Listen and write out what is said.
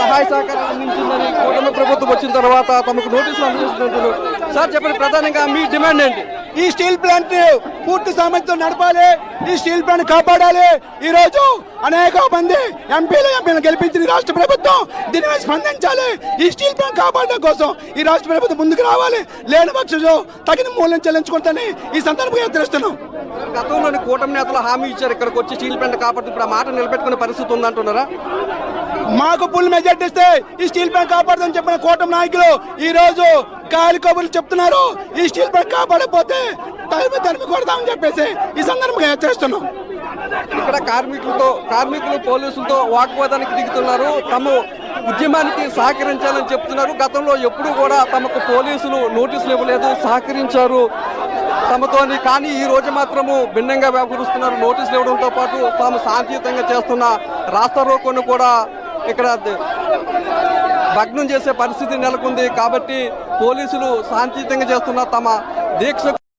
సహాయ సహకారాలు అందించిందని కూటమి ప్రభుత్వం వచ్చిన తర్వాత తమకు నోటీసులు అందజేస్తున్నారు సార్ చెప్పండి ప్రధానంగా మీ డిమాండ్ ఏంటి? ఈ స్టీల్ ప్లాంట్ పూర్తి సామర్థ్యంతో నడపాలి. ఈ స్టీల్ ప్లాంట్ కాపాడాలి. ఈ రోజు అనేక మంది ఎంపీలు ఎంపీలు గెలిపించిన ఈ రాష్ట్ర ప్రభుత్వం. దీని మీద స్పందించాలి. ఈ స్టీల్ ప్లాంట్ కాపాడడం కోసం ఈ రాష్ట్ర ప్రభుత్వం ముందుకు రావాలి. లేని పక్షంలో తగిన మూల్యం చెల్లించుకుంటాని ఈ సందర్భంగా హెచ్చరిస్తున్నాం గతంలోని కూటమి నేతలు హామీ ఇచ్చారు. ఇక్కడికి వచ్చి స్టీల్ ప్లాంట్ కాపాడుతూ ఇప్పుడు ఆ మాట నిలబెట్టుకునే పరిస్థితి ఉందంటున్నారా? మాకు ఫుల్ మెజార్టీ ఇస్తే ఈ స్టీల్ ప్లాంట్ కాపాడదని చెప్పిన కూటమి నాయకులు ఈ రోజు కాలి కబుర్లు చెప్తున్నారు. ఈ స్టీల్ ప్లాంట్ కాపాడకపోతే తరిమి తరిమి కొడతామని చెప్పేసి ఈ సందర్భంగా హెచ్చరిస్తున్నాం. ఇక్కడ కార్మికులతో కార్మికులు పోలీసులతో వాగ్వాదానికి దిగుతున్నారు. తమ ఉద్యమానికి సహకరించాలని చెప్తున్నారు. గతంలో ఎప్పుడు కూడా తమకు పోలీసులు నోటీసులు ఇవ్వలేదు సహకరించారు. తమతోని కానీ ఈ రోజు మాత్రము భిన్నంగా వ్యవహరిస్తున్నారు. నోటీసులు ఇవ్వడంతో పాటు తాము శాంతియుతంగా చేస్తున్న రాస్తా రోకోను కూడా ఇక్కడ భగ్నం చేసే పరిస్థితి నెలకొంది కాబట్టి పోలీసులు శాంతియుతంగా చేస్తున్న తమ దీక్ష